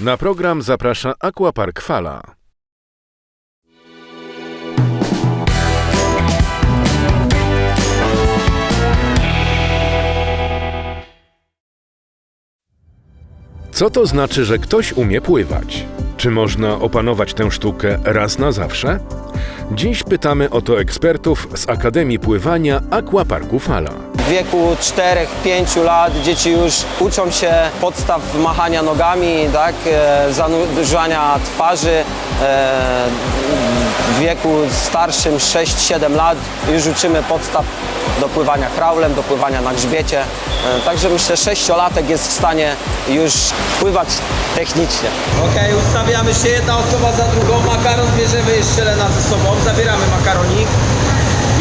Na program zaprasza Aquapark Fala. Co to znaczy, że ktoś umie pływać? Czy można opanować tę sztukę raz na zawsze? Dziś pytamy o to ekspertów z Akademii Pływania Aquaparku Fala. Wieku 4-5 lat dzieci już uczą się podstaw machania nogami, tak, e, zanurzania twarzy. E, w wieku starszym 6-7 lat już uczymy podstaw do pływania kraulem, do pływania na grzbiecie. E, Także myślę, że sześciolatek jest w stanie już pływać technicznie. Okej, ustawiamy się jedna osoba za drugą, makaron bierzemy jeszcze Lena ze sobą, zabieramy makaronik.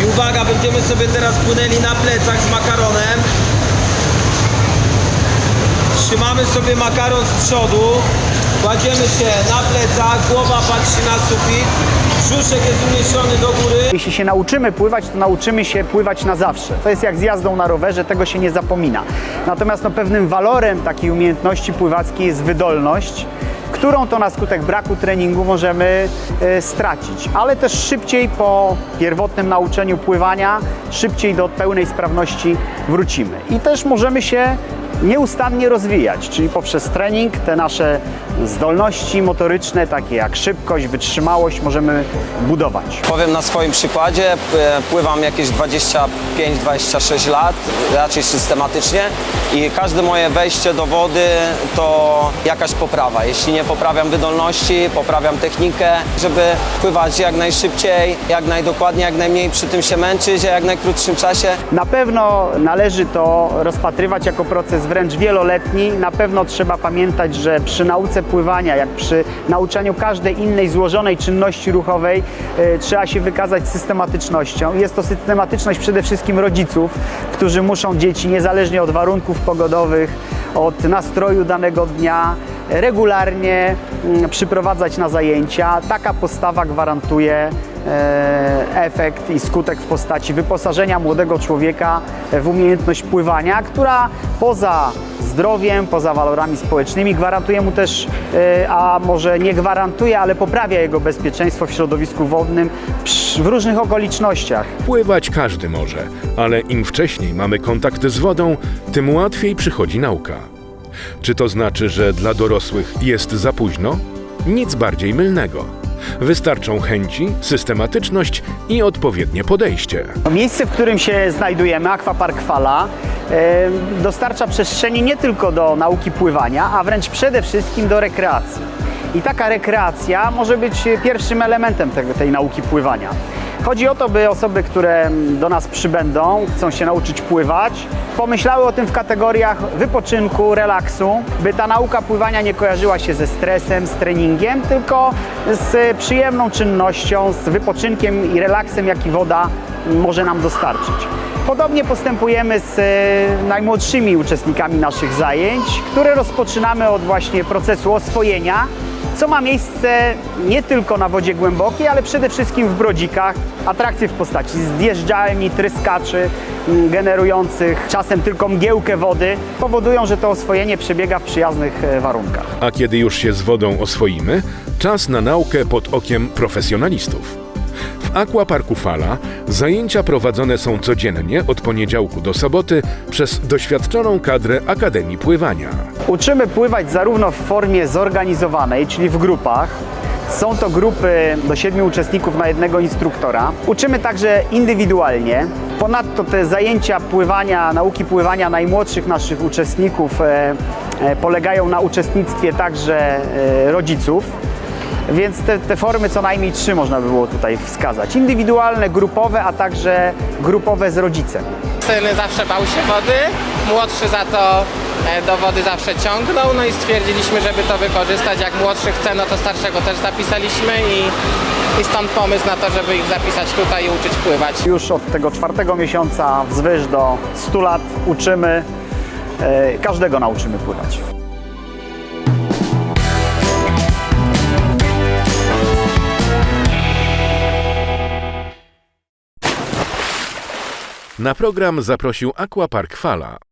Uwaga, będziemy sobie teraz płynęli na plecach z makaronem. Trzymamy sobie makaron z przodu, kładziemy się na plecach, głowa patrzy na sufit, brzuszek jest uniesiony do góry. Jeśli się nauczymy pływać, to nauczymy się pływać na zawsze. To jest jak z jazdą na rowerze, tego się nie zapomina. Natomiast no, pewnym walorem takiej umiejętności pływackiej jest wydolność, którą to na skutek braku treningu możemy e, stracić. Ale też szybciej po pierwotnym nauczeniu pływania, szybciej do pełnej sprawności wrócimy. I też możemy się nieustannie rozwijać, czyli poprzez trening te nasze zdolności motoryczne, takie jak szybkość, wytrzymałość, możemy budować. Powiem na swoim przykładzie, p- pływam jakieś 25-26 lat, raczej systematycznie i każde moje wejście do wody to jakaś poprawa. Jeśli nie poprawiam wydolności, poprawiam technikę, żeby pływać jak najszybciej, jak najdokładniej, jak najmniej przy tym się męczyć, a jak najkrótszym czasie. Na pewno należy to rozpatrywać jako proces wręcz wieloletni. Na pewno trzeba pamiętać, że przy nauce pływania, jak przy nauczaniu każdej innej złożonej czynności ruchowej, e, trzeba się wykazać systematycznością. Jest to systematyczność przede wszystkim rodziców, którzy muszą dzieci, niezależnie od warunków pogodowych, od nastroju danego dnia, regularnie mm, przyprowadzać na zajęcia. Taka postawa gwarantuje efekt i skutek w postaci wyposażenia młodego człowieka w umiejętność pływania, która poza zdrowiem, poza walorami społecznymi gwarantuje mu też, e, a może nie gwarantuje, ale poprawia jego bezpieczeństwo w środowisku wodnym w różnych okolicznościach. Pływać każdy może, ale im wcześniej mamy kontakt z wodą, tym łatwiej przychodzi nauka. Czy to znaczy, że dla dorosłych jest za późno? Nic bardziej mylnego. Wystarczą chęci, systematyczność i odpowiednie podejście. Miejsce, w którym się znajdujemy, Aquapark Fala, e, dostarcza przestrzeni nie tylko do nauki pływania, a wręcz przede wszystkim do rekreacji. I taka rekreacja może być pierwszym elementem tej nauki pływania. Chodzi o to, by osoby, które do nas przybędą, chcą się nauczyć pływać, pomyślały o tym w kategoriach wypoczynku, relaksu, by ta nauka pływania nie kojarzyła się ze stresem, z treningiem, tylko z przyjemną czynnością, z wypoczynkiem i relaksem, jaki woda może nam dostarczyć. Podobnie postępujemy z e, najmłodszymi uczestnikami naszych zajęć, które rozpoczynamy od właśnie procesu oswojenia, co ma miejsce nie tylko na wodzie głębokiej, ale przede wszystkim w brodzikach. Atrakcje w postaci zjeżdżalni, tryskaczy m, generujących czasem tylko mgiełkę wody powodują, że to oswojenie przebiega w przyjaznych e, warunkach. A kiedy już się z wodą oswoimy, czas na naukę pod okiem profesjonalistów. W Aquaparku Fala zajęcia prowadzone są codziennie od poniedziałku do soboty przez doświadczoną kadrę Akademii Pływania. Uczymy pływać zarówno w formie zorganizowanej, czyli w grupach. Są to grupy do siedmiu uczestników na jednego instruktora. Uczymy także indywidualnie. Ponadto te zajęcia pływania, nauki pływania najmłodszych naszych uczestników e, e, polegają na uczestnictwie także e, rodziców. Więc te, te formy co najmniej trzy można by było tutaj wskazać. Indywidualne, grupowe, a także grupowe z rodzicem. Syn zawsze bał się wody, młodszy za to e, do wody zawsze ciągnął, no i stwierdziliśmy, żeby to wykorzystać. Jak młodszy chce, no to starszego też zapisaliśmy i, i stąd pomysł na to, żeby ich zapisać tutaj i uczyć pływać. Już od tego czwartego miesiąca wzwyż do 100 lat uczymy, e, każdego nauczymy pływać. Na program zaprosił Aquapark Fala.